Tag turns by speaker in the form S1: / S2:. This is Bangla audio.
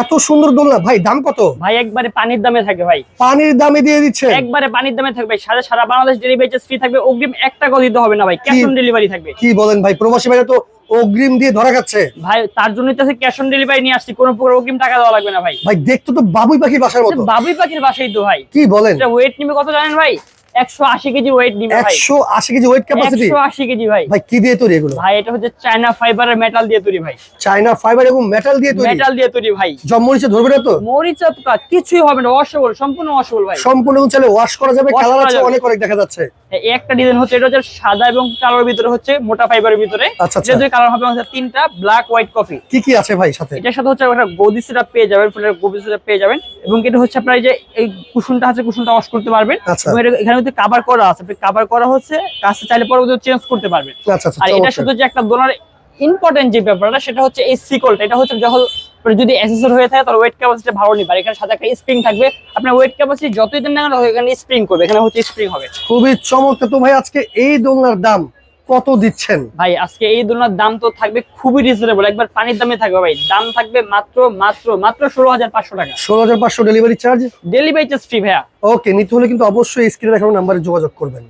S1: এত সুন্দর দোলনা ভাই দাম কত?
S2: ভাই একবারে পানির দামে থাকে ভাই।
S1: পানির দামে দিয়ে দিচ্ছে।
S2: একবারে পানির দামে থাকবে সারা সারা বাংলাদেশ ডেলিভারি ফ্রি থাকবে অগ্রিম এক টাকাও দিতে হবে না ভাই ক্যাশ অন ডেলিভারি থাকবে।
S1: কি বলেন ভাই প্রবাসী ভাইরা তো অগ্রিম দিয়ে ধরা যাচ্ছে
S2: ভাই তার জন্যই তো ক্যাশ অন ডেলিভারি নিয়ে আসছি কোনো প্রকার অগ্রিম টাকা দেওয়া লাগবে না ভাই।
S1: ভাই দেখতে তো বাবুই পাখির বাসার মতো।
S2: বাবুই পাখির বাসাই তো ভাই।
S1: কি বলেন?
S2: এটা ওয়েট নিবে কত জানেন ভাই? একশো আশি কেজি ওয়েট নিবে ভাই।
S1: একশো আশি কেজি ওয়েট ক্যাপাসিটি
S2: একশো আশি কেজি ভাই।
S1: ভাই কি দিয়ে তৈরি এগুলো?
S2: ভাই এটা হচ্ছে চায়না ফাইবারের মেটাল দিয়ে তৈরি ভাই।
S1: চায়না ফাইবার এবং মেটাল দিয়ে তৈরি?
S2: মেটাল দিয়ে তৈরি ভাই।
S1: জম্মরিচে ধরবে না তো?
S2: মরিচা পোকা কিছুই হবে না অসবল সম্পূর্ণ অসবল ভাই।
S1: সম্পূর্ণ চাইলে ওয়াশ করা যাবে কালার আছে অনেক অনেক দেখা যাচ্ছে।
S2: একটা ডিজাইন হচ্ছে এটা হচ্ছে সাদা এবং কালোর ভিতরে হচ্ছে মোটা ফাইবারের ভিতরে।
S1: আচ্ছা, আচ্ছা।
S2: যে দুই কালার হবে তিনটা ব্ল্যাক হোয়াইট কফি
S1: কি কি আছে ভাই সাথে?
S2: এটার সাথে হচ্ছে গদি সেটা পেয়ে যাবেন ফুলের গদি পেয়ে যাবেন। এবং এটা হচ্ছে আপনার এই যে এই কুশনটা আছে কুশনটা ওয়াশ করতে পারবেন।
S1: আচ্ছা।
S2: এখানে কিন্তু কভার করা আছে। কাভার করা হচ্ছে কাজটা চাইলে পরবর্তী চেঞ্জ করতে পারবেন।
S1: আচ্ছা আচ্ছা
S2: আর
S1: এটা
S2: শুধু যে একটা দোনার ইম্পর্টেন্ট যে ব্যাপারটা সেটা হচ্ছে এই সিকলটা এটা হচ্ছে যখন যদি অ্যাসেসর হয়ে থাকে তাহলে ওয়েট ক্যাপাসিটি ভালো নিবে এখানে সাথে একটা স্প্রিং থাকবে। আপনার ওয়েট ক্যাপাসিটি যতই দিন না এখানে স্প্রিং করবে। এখানে হচ্ছে স্প্রিং হবে।
S1: খুবই চমৎকার। তো ভাই আজকে এই দোলনার দাম কত দিচ্ছেন?
S2: ভাই আজকে এই দোলনার দাম তো থাকবে খুবই রিজনেবল একবার পানির দামে থাকবে ভাই। দাম থাকবে মাত্র মাত্র মাত্র ষোলো হাজার পাঁচশো টাকা।
S1: ষোলো হাজার পাঁচশো delivery charge
S2: delivery charge free ভাইয়া।
S1: ওকে নিতে হলে কিন্তু অবশ্যই স্ক্রিনে দেখানো নাম্বারে যোগাযোগ করবেন।